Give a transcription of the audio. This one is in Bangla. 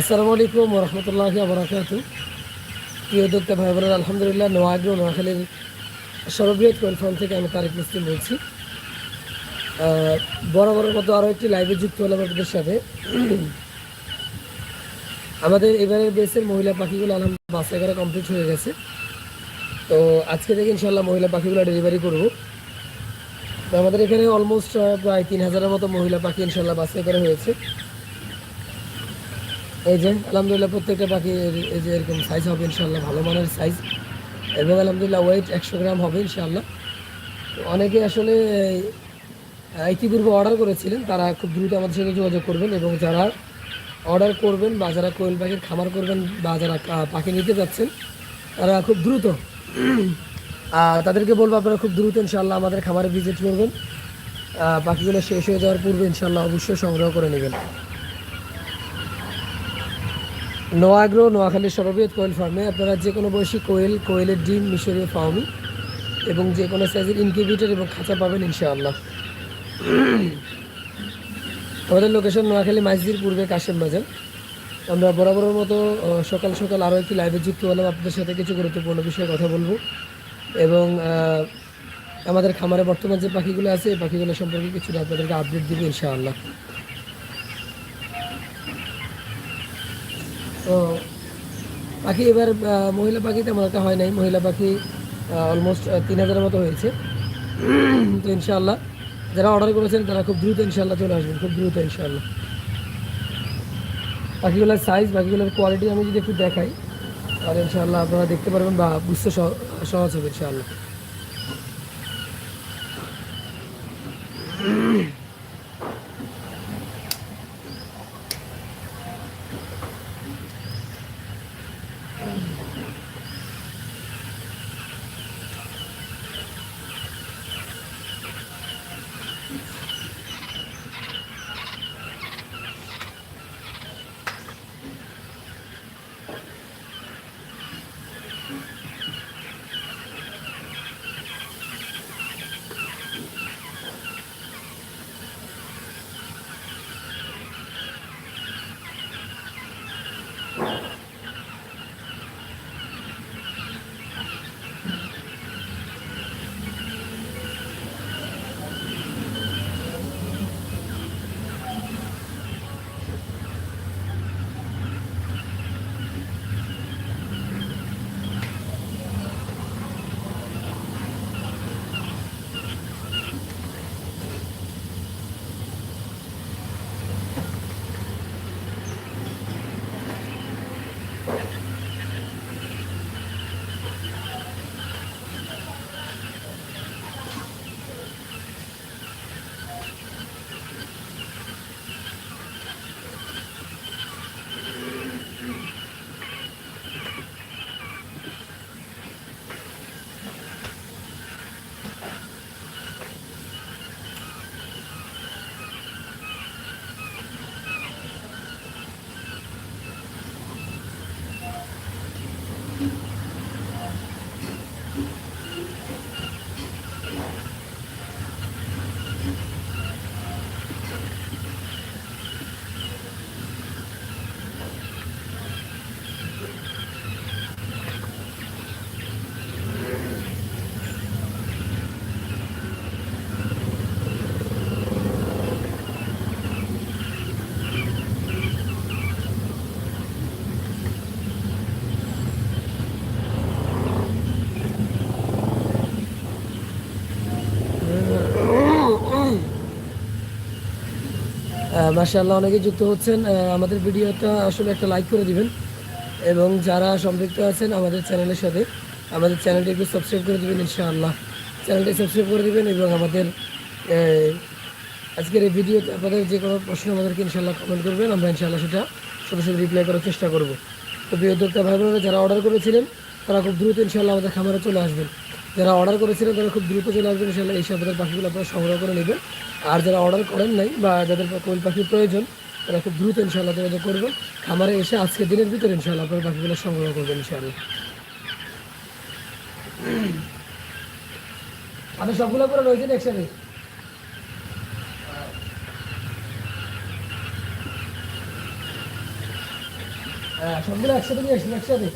আসসালামু আলাইকুম রহমতুল্লাহ বরাকাত প্রিয় উদ্যোক্তা ভাই বোনেরা, আলহামদুলিল্লাহ নোয়াগ্র নোয়াখালীর সর্ববৃহৎ কোয়েল ফার্ম থেকে আমি তারেক মুসলিম বলছি। বরাবরের মতো আরও একটি লাইভে যুক্ত হলাম আপনাদের সাথে। আমাদের এবারের বেসের মহিলা পাখিগুলো আলহামদুলিল্লাহ বাস এগারো কমপ্লিট হয়ে গেছে। তো আজকে থেকে ইনশাল্লাহ মহিলা পাখিগুলো ডেলিভারি করব। তো আমাদের এখানে অলমোস্ট প্রায় তিন হাজারের মতো মহিলা পাখি ইনশাল্লাহ বাছাই করা হয়েছে। এই যে, আলহামদুলিল্লাহ প্রত্যেকটা পাখি এই যে এরকম সাইজ হবে ইনশাল্লাহ ভালো মানের সাইজ এবং আলহামদুলিল্লাহ ওয়েট একশো গ্রাম হবে ইনশাল্লাহ অনেকে আসলে ইতিপূর্বে অর্ডার করেছিলেন, তারা খুব দ্রুত আমাদের সঙ্গে যোগাযোগ করবেন এবং যারা অর্ডার করবেন বা যারা কোয়েল পাখির খামার করবেন বা যারা পাখি নিতে যাচ্ছেন, তারা খুব দ্রুত তাদেরকে বলব আপনারা খুব দ্রুত ইনশাল্লাহ আমাদের খামারে ভিজিট করবেন। পাখিগুলো শেষ হয়ে যাওয়ার পূর্বে ইনশাল্লাহ অবশ্যই সংগ্রহ করে নেবেন। নোয়াগ্রো নোয়াখালীর সর্ববৃহৎ কোয়েল ফার্মে আপনারা যে কোনো বয়সী কোয়েল, কোয়েলের ডিম মিশরীয় ফাউমি এবং যে কোনো সাইজের ইনকিউবেটর এবং খাঁচা পাবেন ইনশাআল্লাহ। আমাদের লোকেশন নোয়াখালী মাইজদির পূর্বে কাশেম বাজার। আমরা বরাবরের মতো সকাল সকাল আরও একটি লাইভে যুক্ত হলাম। আপনাদের সাথে কিছু গুরুত্বপূর্ণ বিষয়ে কথা বলব এবং আমাদের খামারে বর্তমান যে পাখিগুলো আছে, এই পাখিগুলো সম্পর্কে কিছুটা আপনাদেরকে আপডেট দিব ইনশাআল্লাহ। তো পাখি এবার মহিলা পাখি তেমন একটা হয় নাই। মহিলা পাখি অলমোস্ট তিন হাজারের মতো হয়েছে। তো ইনশাআল্লাহ যারা অর্ডার করেছেন, তারা খুব দ্রুত ইনশাআল্লাহ চলে আসবেন, খুব দ্রুত ইনশাআল্লাহ। পাখিগুলোর সাইজ পাখিগুলোর কোয়ালিটি আমি যদি একটু দেখাই, তাহলে ইনশাআল্লাহ আপনারা দেখতে পারবেন বা বুঝতে সহ- সহজ হবে ইনশাআল্লাহ। মার্শাল্লাহ অনেকে যুক্ত হচ্ছেন আমাদের ভিডিওটা আসলে একটা লাইক করে দিবেন। এবং যারা সম্পৃক্ত আছেন আমাদের চ্যানেলের সাথে, আমাদের চ্যানেলটি একটু সাবস্ক্রাইব করে দেবেন ইনশাআল্লাহ। চ্যানেলটি সাবস্ক্রাইব করে দেবেন এবং আমাদের আজকের এই ভিডিওতে আপনাদের যে কোনো প্রশ্ন আমাদেরকে ইনশাআল্লাহ কমেন্ট করবেন, আমরা ইনশাআল্লাহ সেটা সাথে রিপ্লাই করার চেষ্টা করব। তো প্রিয় উদ্যোক্তা ভাই বোনেরা, যারা অর্ডার করেছিলেন, তারা খুব দ্রুত ইনশাআল্লাহ আমাদের খামারে চলে আসবেন। যারা অর্ডার করেছিলেন, তারা খুব দ্রুত চলে আসবেন, ইনশাআল্লাহ এই সাথে পাখিগুলো আপনারা সংগ্রহ করে নেবেন। আর যারা অর্ডার করেন নাই বা যাদের কোয়েল পাখির প্রয়োজন, তারা খুব দ্রুত ইনশাআল্লাহ যোগাযোগ করবেন। খামারে এসে আজকের দিনের ভিতরে ইনশাআল্লাহ আপনারা পাখিগুলো সংগ্রহ করবেন ইনশাআল্লাহ। আপনি সবগুলো করে রয়েছেন একসাথে হ্যাঁ সবগুলো একসাথে নিয়ে আসুন, একসাথে।